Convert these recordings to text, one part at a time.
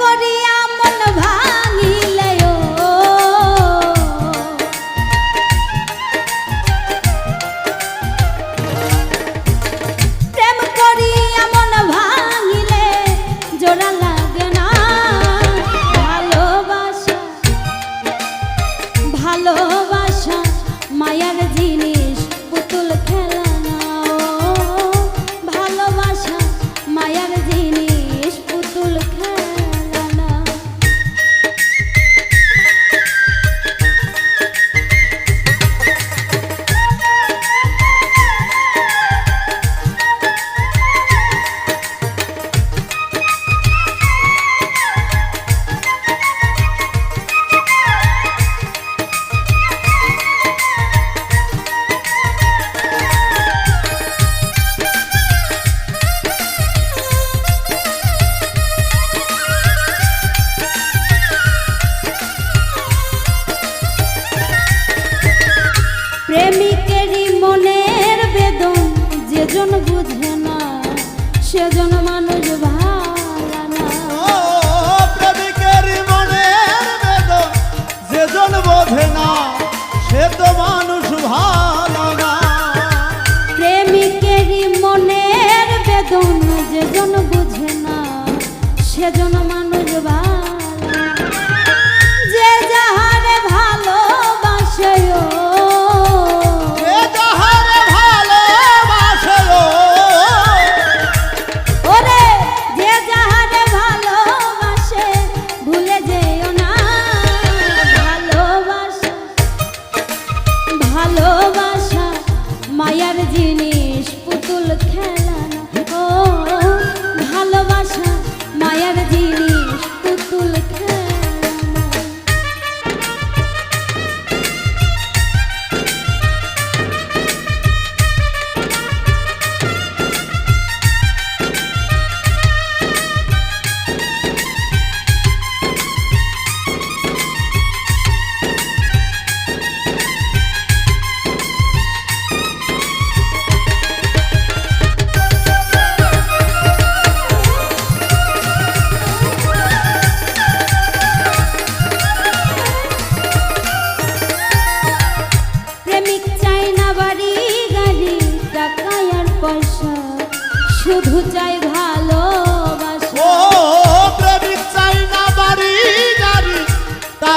করি Aman berjubah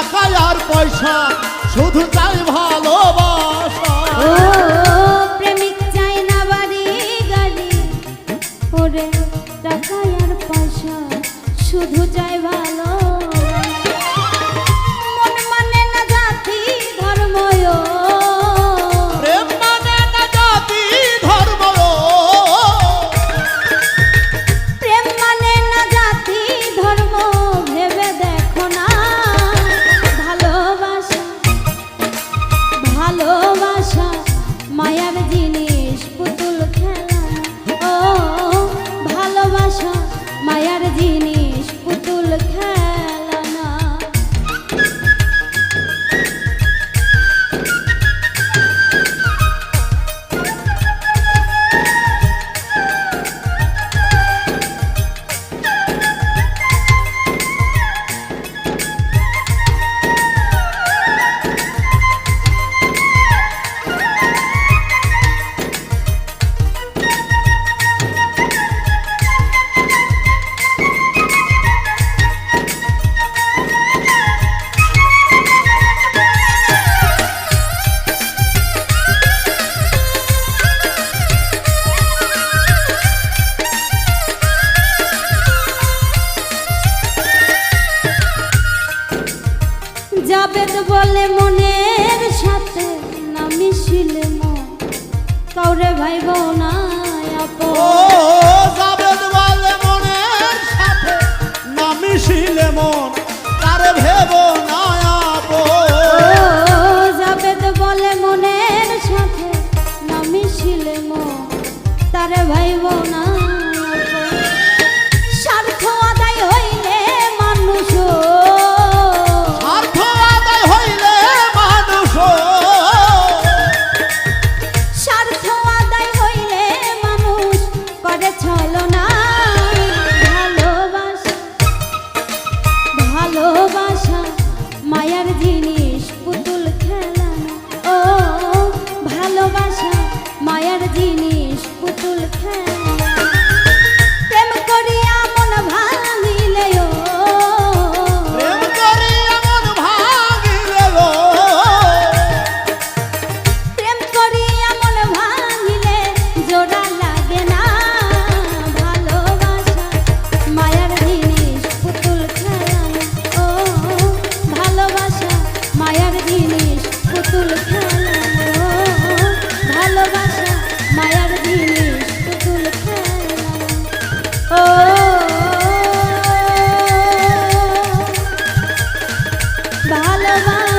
টাকায় আর পয়সা, শুধু চাই ভালোবাসা। প্রেমিক চাই না বাড়ি গাড়ি, ওরে টাকায় আর পয়সা, শুধু চাই ভালো মায়াব জিনিস বলে মনের সাথে না মিশিলে মন। কাউরে ভাইব না আপন। भगवान